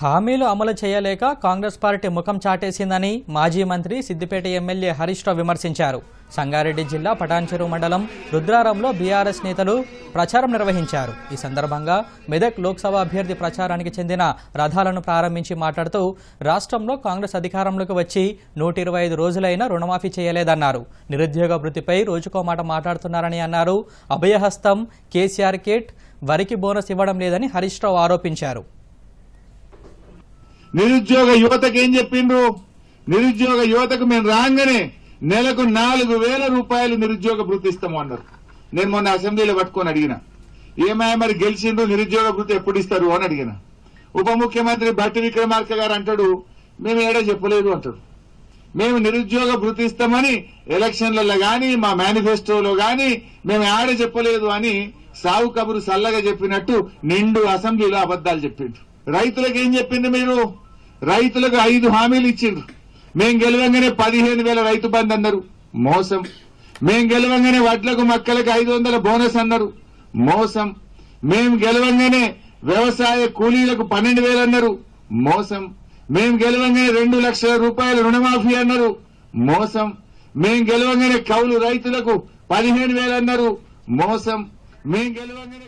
హామీలు అమలు చేయలేక కాంగ్రెస్ పార్టీ ముఖం చాటేసిందని మాజీ మంత్రి సిద్దిపేట ఎమ్మెల్యే హరీష్ రావు విమర్శించారు. సంగారెడ్డి జిల్లా పటాన్చెరు మండలం రుద్రారంలో బీఆర్ఎస్ నేతలు ప్రచారం నిర్వహించారు. ఈ సందర్భంగా మెదక్ లోక్సభ అభ్యర్థి ప్రచారానికి చెందిన రథాలను ప్రారంభించి మాట్లాడుతూ రాష్ట్రంలో కాంగ్రెస్ అధికారంలోకి వచ్చి నూట ఇరవై ఐదు రోజులైనా రుణమాఫీ చేయలేదన్నారు. నిరుద్యోగ వృత్తిపై రోజుకో మాట మాట్లాడుతున్నారని అన్నారు. అభయహస్తం కేసీఆర్ కిట్ వరికి బోనస్ ఇవ్వడం లేదని హరీష్ రావు ఆరోపించారు. నిరుద్యోగ యువతకు ఏం చెప్పిండ్రు? నిరుద్యోగ యువతకు మేము రాగానే నెలకు నాలుగు వేల రూపాయలు నిరుద్యోగ భృతి ఇస్తాము అన్నారు. నేను మొన్న అసెంబ్లీలో పట్టుకొని అడిగిన. ఏమాయ మరి గెలిచిండ్రు? నిరుద్యోగ భృతి ఎప్పుడు ఇస్తారు అని అడిగిన. ఉప ముఖ్యమంత్రి భట్టి విక్రమార్క గారు అంటాడు మేము ఏడా చెప్పలేదు అంటాడు. మేము నిరుద్యోగ భృతి ఇస్తామని ఎలక్షన్లలో గాని మా మేనిఫెస్టోలో గాని మేము ఆడ చెప్పలేదు అని సావు కబురు సల్లగా చెప్పినట్టు నిండు అసెంబ్లీలో అబద్దాలు చెప్పిండ్రు. రైతులకు ఏం చెప్పింది మీరు? రైతులకు ఐదు హామీలు ఇచ్చిండ్రు. మేం గెలవంగానే పదిహేను వేల రైతు బంద్ అన్నారు. మోసం. మేం గెలవంగానే వడ్లకు మక్కలకు ఐదు వందల బోనస్ అన్నారు. మోసం. మేం గెలవంగానే వ్యవసాయ కూలీలకు పన్నెండు వేలు అన్నారు. మోసం. మేం గెలవంగానే రెండు లక్షల రూపాయల రుణమాఫీ అన్నారు. మోసం. మేం గెలవంగానే కౌలు రైతులకు పదిహేను వేలు అన్నారు. మోసం. మేం గెలవంగానే